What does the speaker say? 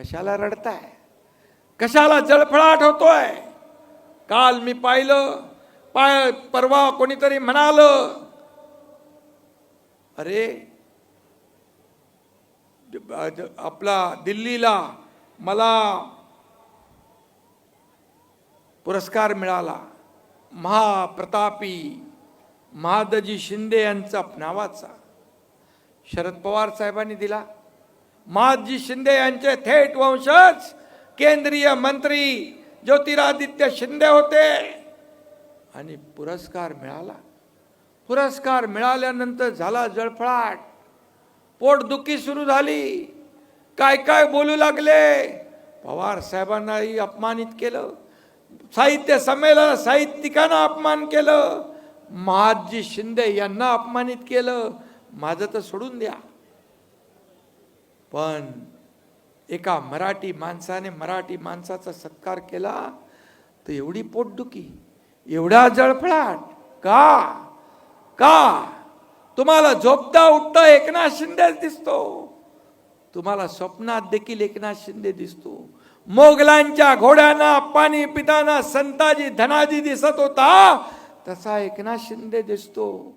कशाला रडताय? कशाला जळफळाट होतोय? काल मी पाहिलं पाय परवा कोणीतरी म्हणाल अरे आपला दिल्लीला मला पुरस्कार मिळाला. महाप्रतापी महादजी शिंदे यांचा नावाचा. शरद पवार साहेबांनी दिला. महादजी शिंदे यांचे थेट वंशज केंद्रीय मंत्री ज्योतिरादित्य शिंदे होते. आणि पुरस्कार मिळाला. पुरस्कार मिळाल्यानंतर झाला जळफळाट. पोटदुखी सुरू झाली. काय काय बोलू लागले? पवार साहेबांनाही अपमानित केलं. साहित्य संमेलन साहित्यिकांना अपमान केलं. महादजी शिंदे यांना अपमानित केलं. माझं तर सोडून द्या. पण एका मराठी माणसाने मराठी माणसाचा सत्कार केला तर एवढी पोटदुखी एवढा जळफळाट का? का? तुम्हाला झोपता उठता एकनाथ शिंदे दिसतो. तुम्हाला स्वप्नात देखील एकनाथ शिंदे दिसतो. मोगलांच्या घोड्यांना पाणी पिताना संताजी धनाजी दिसत होता तसा एकनाथ शिंदे दिसतो.